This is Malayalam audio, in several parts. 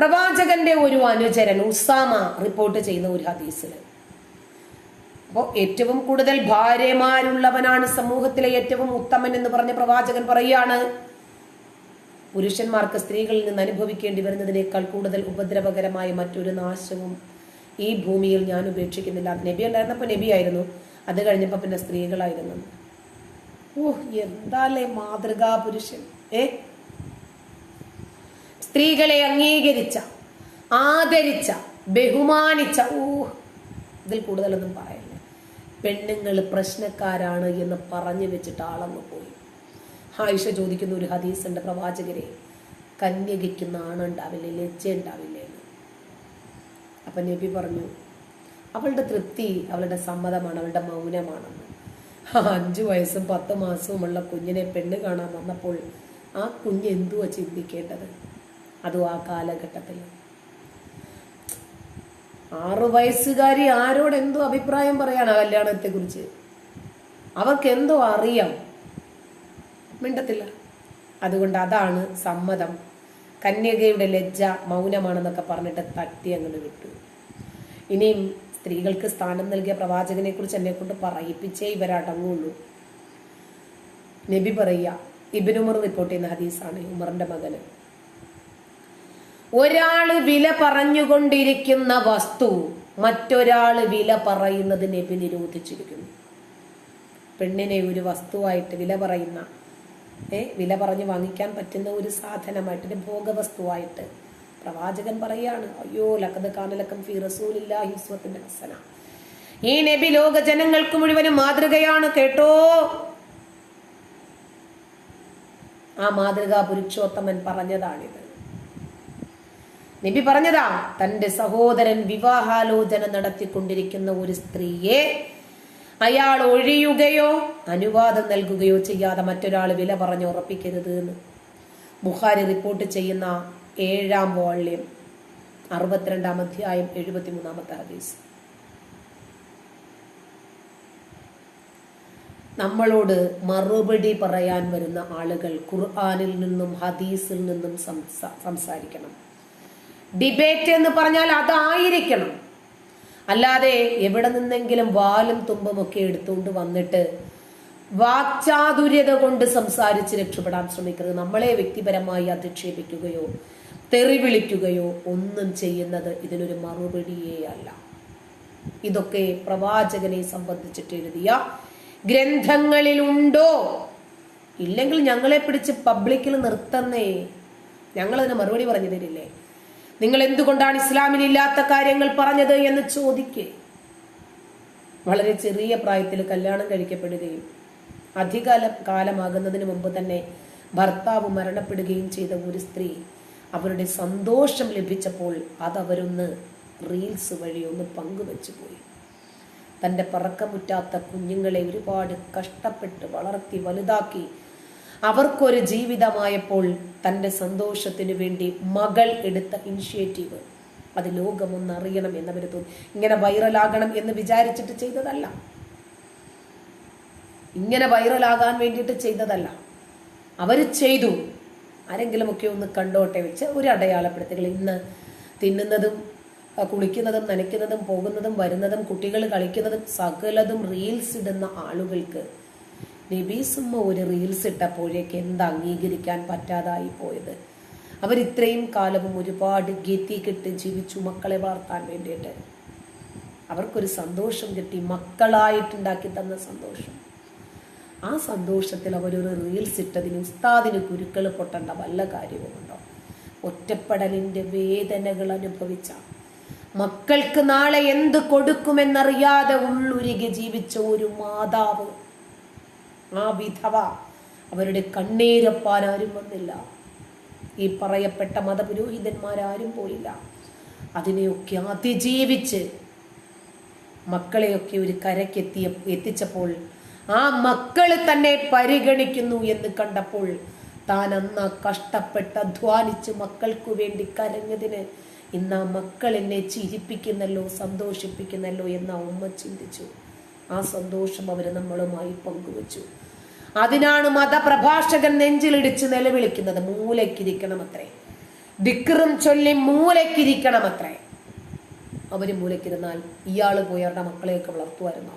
പ്രവാചകന്റെ ഒരു അനുചരൻ ഉസാമ റിപ്പോർട്ട് ചെയ്യുന്ന ഒരു ഹദീസിൽ അപ്പോൾ ഏറ്റവും കൂടുതൽ ഭാര്യമാരുള്ളവനാണ് സമൂഹത്തിലെ ഏറ്റവും ഉത്തമൻ എന്ന് പറഞ്ഞ പ്രവാചകൻ പറയുകയാണ് പുരുഷന്മാർക്ക് സ്ത്രീകളിൽ നിന്ന് അനുഭവിക്കേണ്ടി വരുന്നതിനേക്കാൾ കൂടുതൽ ഉപദ്രവകരമായ മറ്റൊരു നാശവും ഈ ഭൂമിയിൽ ഞാൻ ഉപേക്ഷിക്കുന്നില്ല. നബി ഉണ്ടായിരുന്നപ്പോൾ നബിയായിരുന്നു. അത് കഴിഞ്ഞപ്പോൾ പിന്നെ സ്ത്രീകളായിരുന്നു. ഓഹ് എന്താലേ മാതൃകാ പുരുഷൻ? ഏ? സ്ത്രീകളെ അംഗീകരിച്ച ആദരിച്ച ബഹുമാനിച്ച ഊ ഇതിൽ കൂടുതലൊന്നും പറയില്ല? പെണ്ണുങ്ങൾ പ്രശ്നക്കാരാണ് എന്ന് പറഞ്ഞു വെച്ചിട്ട് ആളങ്ങ് പോയി. ആയിഷ ചോദിക്കുന്ന ഒരു ഹദീസിന്റെ പ്രവാചകരെ കന്യകയ്ക്ക് നാണുണ്ടാവില്ലേ ലജ്ജ ഉണ്ടാവില്ലേ എന്ന്. അപ്പൊ നബി പറഞ്ഞു അവളുടെ തൃപ്തി അവളുടെ സമ്മതമാണ് അവളുടെ മൗനമാണെന്ന്. അഞ്ചു വയസ്സും പത്ത് മാസവുമുള്ള കുഞ്ഞിനെ പെണ്ണ് കാണാൻ വന്നപ്പോൾ ആ കുഞ്ഞ് എന്തുവാ ചിന്തിക്കേണ്ടത്? അതും ആ കാലഘട്ടത്തിൽ. ആറു വയസ്സുകാരി ആരോട് എന്തോ അഭിപ്രായം പറയാണ് ആ കല്യാണത്തെ കുറിച്ച് അവർക്ക് എന്തോ അറിയാം. മിണ്ടത്തില്ല. അതുകൊണ്ട് അതാണ് സമ്മതം. കന്യകയുടെ ലജ്ജ മൗനമാണെന്നൊക്കെ പറഞ്ഞിട്ട് തട്ടി അങ്ങോട്ട് വിട്ടു. ഇനിയും സ്ത്രീകൾക്ക് സ്ഥാനം നൽകിയ പ്രവാചകനെ കുറിച്ച് എന്നെ കൊണ്ട് പറയിപ്പിച്ചേ ഇവരടങ്ങുള്ളൂ. നബി പറയുക ഇബിനുമർ റിപ്പോർട്ട് ചെയ്യുന്ന ഹദീസാണ് ഉമറിന്റെ മകന്. ഒരാൾ വില പറഞ്ഞുകൊണ്ടിരിക്കുന്ന വസ്തു മറ്റൊരാൾ വില പറയുന്നത് നബി നിരോധിച്ചിരിക്കുന്നു. പെണ്ണിനെ ഒരു വസ്തുവായിട്ട് വില പറയുന്ന ഏ വില പറഞ്ഞ് വാങ്ങിക്കാൻ പറ്റുന്ന ഒരു സാധനമായിട്ട് ഒരു ഭോഗവസ്തുവായിട്ട് പ്രവാചകൻ പറയാണ് അയ്യോ ലക്കത് കാനലക്കം ഫി ഉസ്വത്തിന്റെ ഹസന. ഈ നബി ലോക ജനങ്ങൾക്ക് മുഴുവനും മാതൃകയാണ് കേട്ടോ? ആ മാതൃകാ പുരുഷോത്തമൻ പറഞ്ഞതാണിത്. നബി പറഞ്ഞതാ തന്റെ സഹോദരൻ വിവാഹാലോചന നടത്തിക്കൊണ്ടിരിക്കുന്ന ഒരു സ്ത്രീയെ അയാൾ ഒഴിയുകയോ അനുവാദം നൽകുകയോ ചെയ്യാതെ മറ്റൊരാൾ വില പറഞ്ഞ് ഉറപ്പിക്കരുത് എന്ന്. ബുഹാരി റിപ്പോർട്ട് ചെയ്യുന്ന ഏഴാം വോള്യം അറുപത്തിരണ്ടാം അധ്യായം എഴുപത്തിമൂന്നാമത്തെ ഹദീസ്. നമ്മളോട് മറുപടി പറയാൻ വരുന്ന ആളുകൾ ഖുർആാനിൽ നിന്നും ഹദീസിൽ നിന്നും സംസാരിക്കണം. ഡിബേറ്റ് എന്ന് പറഞ്ഞാൽ അതായിരിക്കണം. അല്ലാതെ എവിടെ നിന്നെങ്കിലും വാലും തുമ്പും ഒക്കെ എടുത്തുകൊണ്ട് വന്നിട്ട് വാക്ചാതുര്യത കൊണ്ട് സംസാരിച്ച് രക്ഷപ്പെടാൻ ശ്രമിക്കരുത്. നമ്മളെ വ്യക്തിപരമായി അധിക്ഷേപിക്കുകയോ തെറി വിളിക്കുകയോ ഒന്നും ചെയ്യുന്നത് ഇതിനൊരു മറുപടിയേ അല്ല. ഇതൊക്കെ പ്രവാചകനെ സംബന്ധിച്ചിട്ട് എഴുതിയ ഗ്രന്ഥങ്ങളിലുണ്ടോ? ഇല്ലെങ്കിൽ ഞങ്ങളെ പിടിച്ച് പബ്ലിക്കിൽ നിർത്തുന്നേ? ഞങ്ങളതിന് മറുപടി പറഞ്ഞു തരില്ലേ? നിങ്ങൾ എന്തുകൊണ്ടാണ് ഇസ്ലാമിൽ ഇല്ലാത്ത കാര്യങ്ങൾ പറഞ്ഞത് എന്ന് ചോദിക്കേ. വളരെ ചെറിയ പ്രായത്തിൽ കല്യാണം കഴിക്കപ്പെടുകയും അധികാല കാലമാകുന്നതിന് മുമ്പ് തന്നെ ഭർത്താവ് മരണപ്പെടുകയും ചെയ്ത ഒരു സ്ത്രീ അവരുടെ സന്തോഷം ലഭിച്ചപ്പോൾ അതവരൊന്ന് റീൽസ് വഴി ഒന്ന് പങ്കുവെച്ചു പോയി. തന്റെ പറക്കമുറ്റാത്ത കുഞ്ഞുങ്ങളെ ഒരുപാട് കഷ്ടപ്പെട്ട് വളർത്തി വലുതാക്കി അവർക്കൊരു ജീവിതമായപ്പോൾ തന്റെ സന്തോഷത്തിനു വേണ്ടി മകൾ എടുത്ത ഇനിഷ്യേറ്റീവ്. അത് ലോകമൊന്ന് അറിയണം എന്നവർ തോന്നി. ഇങ്ങനെ വൈറലാകണം എന്ന് വിചാരിച്ചിട്ട് ചെയ്തതല്ല. ഇങ്ങനെ വൈറലാകാൻ വേണ്ടിയിട്ട് ചെയ്തതല്ല. അവർ ചെയ്തു. ആരെങ്കിലുമൊക്കെ ഒന്ന് കണ്ടോട്ടെ വെച്ച് ഒരു അടയാളപ്പെടുത്തുകൾ. ഇന്ന് തിന്നുന്നതും കുളിക്കുന്നതും നനയ്ക്കുന്നതും പോകുന്നതും വരുന്നതും കുട്ടികൾ കളിക്കുന്നതും സകലതും റീൽസ് ഇടുന്ന ആളുകൾക്ക് നബീസുമ്മ ഒരു റീൽസ് ഇട്ടപ്പോഴേക്ക് എന്ത് അംഗീകരിക്കാൻ പറ്റാതായി പോയത്. അവരിത്രയും കാലവും ഒരുപാട് ഗതി കിട്ടി ജീവിച്ചു മക്കളെ വളർത്താൻ വേണ്ടിയിട്ട്. അവർക്കൊരു സന്തോഷം കിട്ടി മക്കളായിട്ടുണ്ടാക്കി തന്ന സന്തോഷം. ആ സന്തോഷത്തിൽ അവരൊരു റീൽസ് ഇട്ടതിന് ഉസ്താദിന് കുരുക്കൾ പൊട്ടേണ്ട വല്ല കാര്യവുമുണ്ടോ ഒറ്റപ്പെടലിന്റെ വേദനകൾ അനുഭവിച്ച മക്കൾക്ക് നാളെ എന്ത് കൊടുക്കുമെന്നറിയാതെ ഉള്ളുരുകി ജീവിച്ച ഒരു മാതാവ് ആ വിധവ അവരുടെ കണ്ണീരപ്പാൻ ആരും വന്നില്ല. ഈ പറയപ്പെട്ട മതപുരോഹിതന്മാരാരും പോയില്ല. അതിനെയൊക്കെ അതിജീവിച്ച് മക്കളെയൊക്കെ ഒരു കരക്കെത്തിയ എത്തിച്ചപ്പോൾ ആ മക്കൾ തന്നെ പരിഗണിക്കുന്നു എന്ന് കണ്ടപ്പോൾ താൻ അന്ന് കഷ്ടപ്പെട്ട് അധ്വാനിച്ച് മക്കൾക്കു വേണ്ടി കരഞ്ഞതിന് ഇന്ന് ആ മക്കൾ എന്നെ ചിരിപ്പിക്കുന്നല്ലോ സന്തോഷിപ്പിക്കുന്നല്ലോ എന്ന് ആ ഉമ്മ ചിന്തിച്ചു. ആ സന്തോഷം അവർ നമ്മളുമായി പങ്കുവച്ചു. അതിനാണ് മതപ്രഭാഷകൻ നെഞ്ചിലിടിച്ച് നിലവിളിക്കുന്നത്. മൂലക്കിരിക്കണം അത്രേ ദിക്കറും ചൊല്ലി മൂലക്കിരിക്കണമത്രേ അവർ മൂലക്കിരുന്നാൽ ഇയാൾ പോയി അവരുടെ മക്കളെയൊക്കെ വളർത്തുമായിരുന്നോ?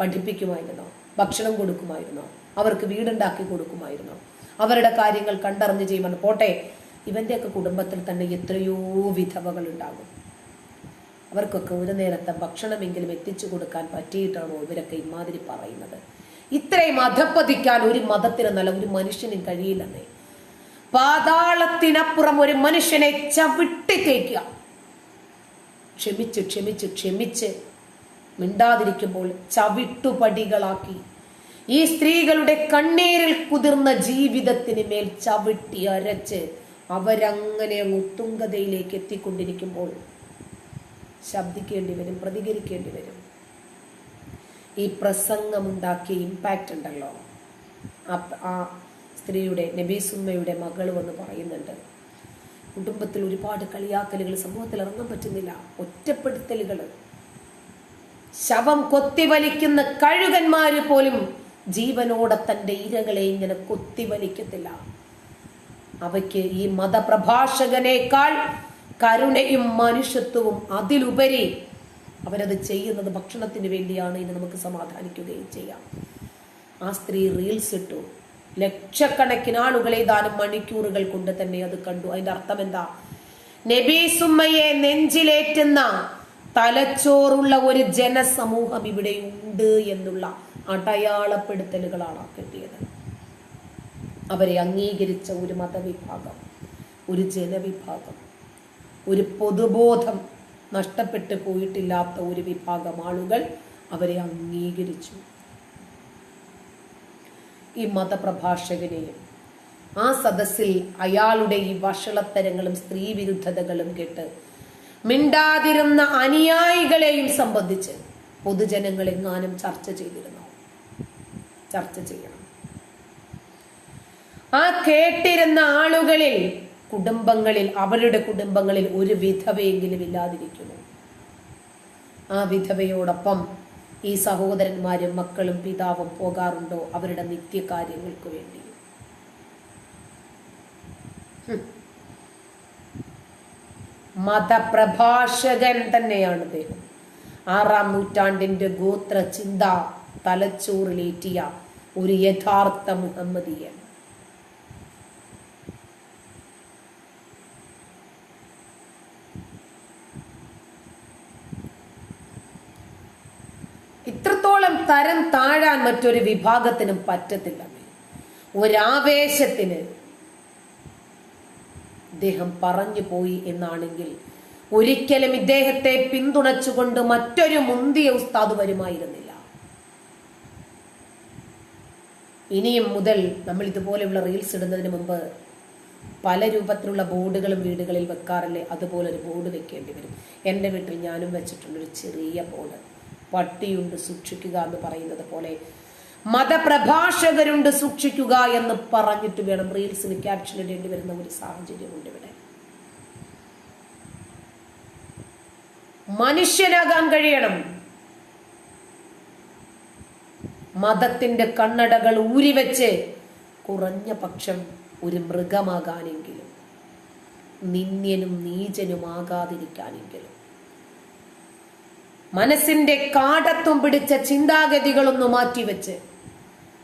പഠിപ്പിക്കുമായിരുന്നോ? ഭക്ഷണം കൊടുക്കുമായിരുന്നോ? അവർക്ക് വീടുണ്ടാക്കി കൊടുക്കുമായിരുന്നോ? അവരുടെ കാര്യങ്ങൾ കണ്ടറിഞ്ഞ് ചെയ്യുമ്പോൾ പോട്ടെ ഇവന്റെയൊക്കെ കുടുംബത്തിൽ തന്നെ എത്രയോ വിധവകൾ ഉണ്ടാകും അവർക്കൊക്കെ ഒരു നേരത്തെ ഭക്ഷണമെങ്കിലും എത്തിച്ചു കൊടുക്കാൻ പറ്റിയിട്ടാണോ ഇവരൊക്കെ ഇമാതിരി പറയുന്നത്? ഇത്രയും അധപ്പതിക്കാൻ ഒരു മതത്തിന് നല്ല ഒരു മനുഷ്യനും കഴിയില്ലെന്നേ. പാതാളത്തിനപ്പുറം ഒരു മനുഷ്യനെ ചവിട്ടി തേക്കുക. ക്ഷമിച്ച് ക്ഷമിച്ച് ക്ഷമിച്ച് മിണ്ടാതിരിക്കുമ്പോൾ ചവിട്ടുപടികളാക്കി. ഈ സ്ത്രീകളുടെ കണ്ണീരിൽ കുതിർന്ന ജീവിതത്തിന് മേൽ ചവിട്ടി അരച്ച് അവരങ്ങനെ അങ്ങ് എത്തിക്കൊണ്ടിരിക്കുമ്പോൾ ശബ്ദിക്കേണ്ടി വരും പ്രതികരിക്കേണ്ടി വരും. ഈ പ്രസംഗമുണ്ടാക്കിയ ഇമ്പാക്റ്റ് ഉണ്ടല്ലോ. ആ- സ്ത്രീയുടെ നബീസുമ്മയുടെ മകൾ വന്ന് പറയുന്നുണ്ട്. കുടുംബത്തിൽ ഒരുപാട് കളിയാക്കലുകൾ സമൂഹത്തിൽ ഇറങ്ങാൻ പറ്റുന്നില്ല. ഒറ്റപ്പെടുത്തലുകൾ ശവം കൊത്തിവലിക്കുന്ന കഴുകന്മാര് പോലും ജീവനോടെ തന്റെ ഇരകളെ ഇങ്ങനെ കൊത്തിവലിക്കത്തില്ല അവയ്ക്ക് ഈ മതപ്രഭാഷകനേക്കാൾ കരുണയും മനുഷ്യത്വവും അതിലുപരി അവരത് ചെയ്യുന്നത് ഭക്ഷണത്തിന് വേണ്ടിയാണ് ഇനി നമുക്ക് സമാധാനിക്കുകയും ചെയ്യാം. ആ സ്ത്രീ റീൽസ് ഇട്ടു. ലക്ഷക്കണക്കിന് ആളുകൾ ഏതാനും മണിക്കൂറുകൾ കൊണ്ട് തന്നെ അത് കണ്ടു. അതിന്റെ അർത്ഥം എന്താ? നബീസുമ്മയെ നെഞ്ചിലേറ്റുന്ന തലച്ചോറുള്ള ഒരു ജനസമൂഹം ഇവിടെ ഉണ്ട് എന്നുള്ള അടയാളപ്പെടുത്തലുകളാണ് കിട്ടിയത്. അവരെ അംഗീകരിച്ച ഒരു മതവിഭാഗം ഒരു ജനവിഭാഗം. ഒരു പൊതുബോധം നഷ്ടപ്പെട്ടു പോയിട്ടില്ലാത്ത ഒരു വിഭാഗം ആളുകൾ അവരെ അംഗീകരിച്ചു. ഈ മതപ്രഭാഷകനെയും ആ സദസ്സിൽ അയാളുടെ ഈ വഷളത്തരങ്ങളും സ്ത്രീവിരുദ്ധതകളും കേട്ട് മിണ്ടാതിരുന്ന അനുയായികളെയും സംബന്ധിച്ച് പൊതുജനങ്ങൾ എങ്ങാനും ചർച്ച ചെയ്തിരുന്നു. ചർച്ച ചെയ്യണം. ആ കേട്ടിരുന്ന ആളുകളിൽ കുടുംബങ്ങളിൽ അവരുടെ കുടുംബങ്ങളിൽ ഒരു വിധവയെങ്കിലും ഇല്ലാതിരിക്കുന്നു. ആ വിധവയോടൊപ്പം ഈ സഹോദരന്മാരും മക്കളും പിതാവും പോകാറുണ്ടോ അവരുടെ നിത്യകാര്യങ്ങൾക്ക് വേണ്ടി? മതപ്രഭാഷകൻ തന്നെയാണ് അദ്ദേഹം ആറാം നൂറ്റാണ്ടിന്റെ ഗോത്ര ചിന്ത തലച്ചോറിലേറ്റിയ ഒരു യഥാർത്ഥ മുഹമ്മദീയൻ. തരം താഴാൻ മറ്റൊരു വിഭാഗത്തിനും പറ്റത്തില്ല. ഒരാവേശത്തിന് ഇദ്ദേഹം പറഞ്ഞു പോയി എന്നാണെങ്കിൽ ഒരിക്കലും ഇദ്ദേഹത്തെ പിന്തുണച്ചുകൊണ്ട് മറ്റൊരു മുന്തിയ ഉസ്താദ് വരുമായിരുന്നില്ല. ഇനിയും മുതൽ നമ്മൾ ഇതുപോലെയുള്ള റീൽസ് ഇടുന്നതിന് മുമ്പ് പല രൂപത്തിലുള്ള ബോർഡുകളും വീടുകളിൽ വെക്കാറില്ലേ? അതുപോലെ ഒരു ബോർഡ് വെക്കേണ്ടി വരും. എന്റെ വീട്ടിൽ ഞാനും വെച്ചിട്ടുണ്ട് ഒരു ചെറിയ ബോർഡ്. പട്ടിയുണ്ട് സൂക്ഷിക്കുക എന്ന് പറയുന്നത് പോലെ. മതപ്രഭാഷകരുണ്ട് സൂക്ഷിക്കുക എന്ന് പറഞ്ഞിട്ട് വേണം റീൽസിന് ക്യാപ്ഷൻ ഇടേണ്ടി വരുന്ന ഒരു സാഹചര്യമുണ്ട് ഇവിടെ. മനുഷ്യനാകാൻ കഴിയണം. മതത്തിന്റെ കണ്ണടകൾ ഊരിവെച്ച് കുറഞ്ഞ പക്ഷം ഒരു മൃഗമാകാനെങ്കിലും നിന്ദ്യനും നീചനുമാകാതിരിക്കാനെങ്കിലും മനസ്സിന്റെ കാടത്തും പിടിച്ച ചിന്താഗതികളൊന്ന് മാറ്റിവെച്ച്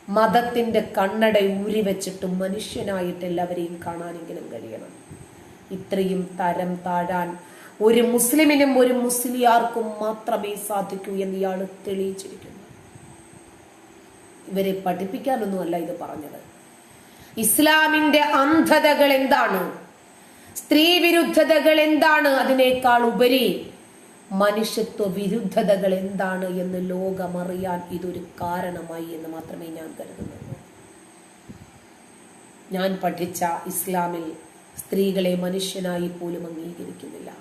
മതത്തിന്റെ കണ്ണട ഊരിവെച്ചിട്ട് മനുഷ്യനായിട്ട് എല്ലാവരെയും കാണാനെങ്കിലും കഴിയണം. ഇത്രയും തരം താഴാൻ ഒരു മുസ്ലിമിനും ഒരു മുസ്ലിയാർക്കും മാത്രമേ സാധിക്കൂ എന്ന് ഇയാൾ തെളിയിച്ചിരിക്കുന്നു ഇവരെ പഠിപ്പിക്കാനൊന്നുമല്ല ഇത് പറഞ്ഞത്. ഇസ്ലാമിന്റെ അന്ധതകൾ എന്താണ് സ്ത്രീ വിരുദ്ധതകൾ എന്താണ് അതിനേക്കാൾ ഉപരി മനുഷ്യത്വ വിരുദ്ധതകൾ എന്താണ് എന്ന് ലോകമറിയാൻ ഇതൊരു കാരണമായി എന്ന് മാത്രമേ ഞാൻ കരുതുന്നു ഞാൻ പഠിച്ച ഇസ്ലാമിൽ സ്ത്രീകളെ മനുഷ്യനായി പോലും അംഗീകരിക്കുന്നില്ല.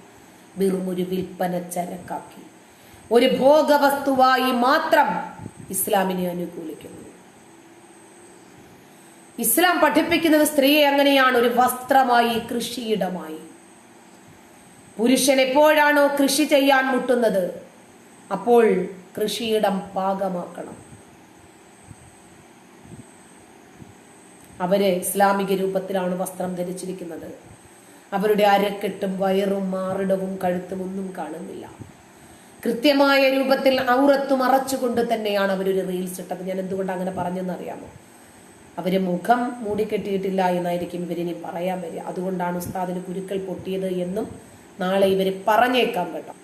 വെറും ഒരു വിൽപ്പന ചരക്കാക്കി. ഒരു ഭോഗവസ്തുവായി മാത്രം ഇസ്ലാമിനെ അനുകൂലിക്കുന്നു. ഇസ്ലാം പഠിപ്പിക്കുന്നത് സ്ത്രീയെ അങ്ങനെയാണ്. ഒരു വസ്ത്രമായി കൃഷിയിടമായി. പുരുഷൻ എപ്പോഴാണോ കൃഷി ചെയ്യാൻ മുട്ടുന്നത്? അപ്പോൾ കൃഷിയിടം പാകമാക്കണം. അവരെ ഇസ്ലാമിക രൂപത്തിലാണ് വസ്ത്രം ധരിച്ചിരിക്കുന്നത്. അവരുടെ അരക്കെട്ടും വയറും മാറിടവും കഴുത്തും ഒന്നും കാണുന്നില്ല. കൃത്യമായ രൂപത്തിൽ ഔറത്ത് മറച്ചുകൊണ്ട് തന്നെയാണ് അവരൊരു റീൽസ് ഇട്ടത്. ഞാൻ എന്തുകൊണ്ട് അങ്ങനെ പറഞ്ഞെന്ന് അറിയാമോ അവർ മുഖം മൂടിക്കെട്ടിയിട്ടില്ല എന്നായിരിക്കും ഇവരിനി പറയാൻ വരിക. അതുകൊണ്ടാണ് ഉസ്താദിന് കുരുക്കൾ പൊട്ടിയത് എന്നും നാളെ ഇവർ പറഞ്ഞേക്കാം കേട്ടോ.